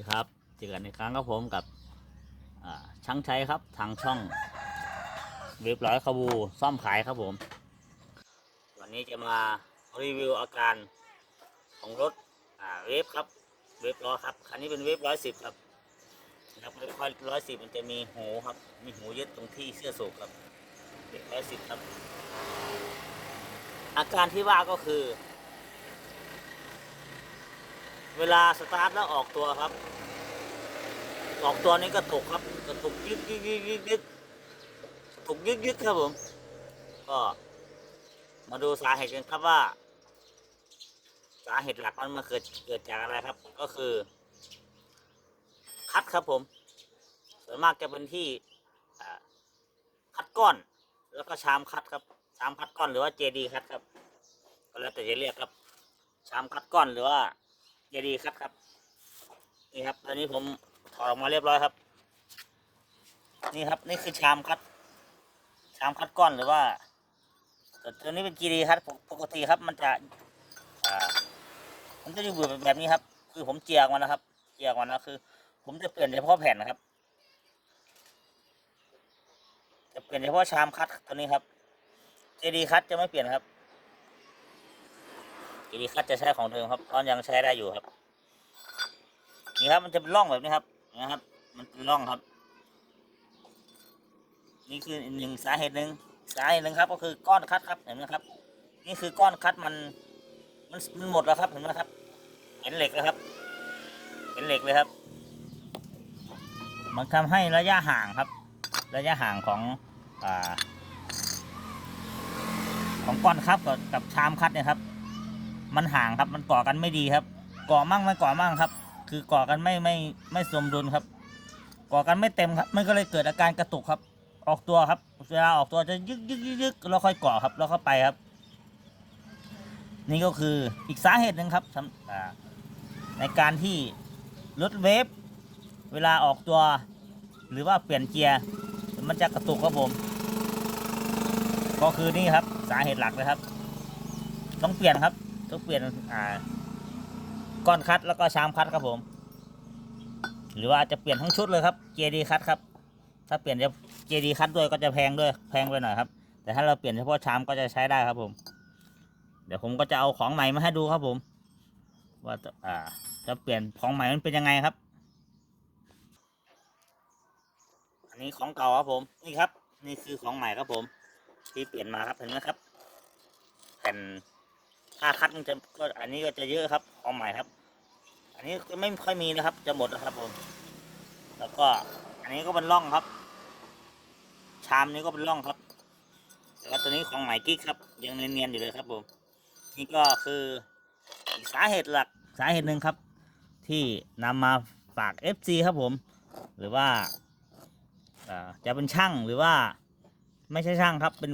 ีครับเจอกันในครั้งครับผมกับช่างใชัยครับทางช่องเว็บร้อยขบูซ่อมขายครับผม วันนี้จะมารีวิวอาการของรถเวฟครับ เวฟล้อครับคันนี้เป็นเวฟร้อยสิบครับนะครับไม่ค่อยร้อยสิบมันจะมีหูครับ มีหูยึดตรงที่เสื้อสูบครับเวฟร้อยสิบครับ อาการที่ว่าก็คือ เวลาสตาร์ทแล้วออกตัวครับ ออกตัวนี้กระตุกครับ กระตุกยึกยึกยึกยึกยึกกระตุกยึกยึกครับผม ก็ มาดูสาเหตุกันครับว่า สาเหตุหลักมันมาเกิดเกิดจากอะไรครับ ก็คือ คัดครับผม ส่วนมากจะเป็นที่คัดก้อน แล้วก็ชามคัดครับ ชามคัดก้อนหรือว่าเจดีคัดครับ ก็แล้วแต่จะเรียกครับ ชามคัดก้อนหรือว่า เจดีคัดครับ นี่ครับตอนนี้ผมถอดออกมาเรียบร้อยครับ นี่ครับ นี่คือชามคัด ชามคัดก้อนหรือว่าตัวนี้เป็นจีดีครับปกติครับ มันจะอ่ามันจะอยู่แบบนี้ครับ คือผมเจียกมันนะครับ เจียกมันนะคือ ผมจะเปลี่ยนเฉพาะแผ่นนะครับ จะเปลี่ยนเฉพาะชามคัดตัวนี้ครับเจดีคัดจะไม่เปลี่ยนครับ เจดีคัดจะใช้ของเดิมครับตอนยังใช้ได้อยู่ครับ นี่ครับมันจะเป็นร่องแบบนี้ครับนะครับ มันเป็นร่องครับ นี่คือหนึ่งสาเหตุหนึ่งสาเหตุหนึ่งครับ ก็คือก้อนคัดครับเห็นไหมครับ นี่คือก้อนคัดมัน มันมันหมดแล้วครับเห็นไหมครับ เห็นเหล็กแล้วครับเห็นเหล็กเลยครับ มันทำให้ระยะห่างครับ ระยะห่างของอ่าของก้อนคับกับกับชามคัดเนี่ยครับ มันห่างครับ มันก่อกันไม่ดีครับ ก่อมั่งไม่ก่อมั่งครับ คือก่อกันไม่ไม่ไม่สมดุลครับ ก่อกันไม่เต็มครับ มันก็เลยเกิดอาการกระตุกครับ ออกตัวครับเวลาออกตัวจะยึกยึกยึกยึกแล้วค่อยก่อครับ แล้วเข้าไปครับ นี่ก็คืออีกสาเหตุหนึ่งครับในการที่รถเวฟเวลาออกตัว หรือว่าเปลี่ยนเกียร์มันจะกระตุกครับผม ก็คือนี่ครับสาเหตุหลักเลยครับ ต้องเปลี่ยนครับ ต้องเปลี่ยนอ่าก้อนคัดแล้วก็ชามคัดครับผม หรือว่าจะเปลี่ยนทั้งชุดเลยครับเจดีคัดครับ ถ้าเปลี่ยนจะเจดีคัดด้วยก็จะแพงด้วยแพงไปหน่อยครับ แต่ถ้าเราเปลี่ยนเฉพาะชามก็จะใช้ได้ครับผม เดี๋ยวผมก็จะเอาของใหม่มาให้ดูครับผม ว่าจะอ่าจะเปลี่ยนของใหม่มันเป็นยังไงครับ อันนี้ของเก่าครับผมนี่ครับ นี่คือของใหม่ครับผม ที่เปลี่ยนมาครับเห็นไหมครับแผ่น ถ้าคัดมันจะก็อันนี้ก็จะเยอะครับของใหม่ครับ อันนี้ไม่ค่อยมีนะครับ จะหมดแล้วครับผมแล้วก็อันนี้ก็เป็นร่องครับ ชามนี้ก็เป็นร่องครับแล้วตัวนี้ของใหม่กิ๊กครับ ยังเนียนๆอยู่เลยครับผมนี่ก็คืออีกสาเหตุหลักสาเหตุหนึ่งครับ ที่นำมาฝาก FC ครับผม หรือว่าจะเป็นช่างหรือว่าไม่ใช่ช่างครับเป็น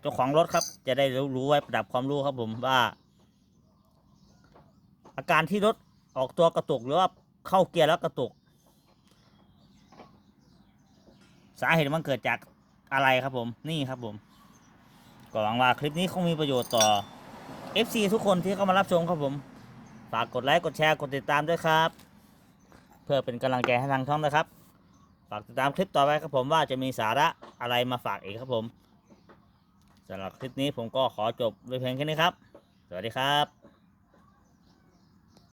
เจ้าของรถครับ จะได้รู้รู้ไว้ประดับความรู้ครับผมว่า อาการที่รถออกตัวกระตุกหรือว่าเข้าเกียร์แล้วกระตุก สาเหตุมันเกิดจากอะไรครับผมนี่ครับผมก็หวังว่าคลิปนี้คงมีประโยชน์ต่อ FC ทุกคนที่เข้ามารับชมครับผม ฝากกดไลค์กดแชร์กดติดตามด้วยครับ เพื่อเป็นกำลังใจให้ทางช่องนะครับ ฝากติดตามคลิปต่อไปครับผมว่าจะมีสาระอะไรมาฝากอีกครับผม สำหรับคลิปนี้ผมก็ขอจบไว้เพียงแค่นี้ครับ สวัสดีครับ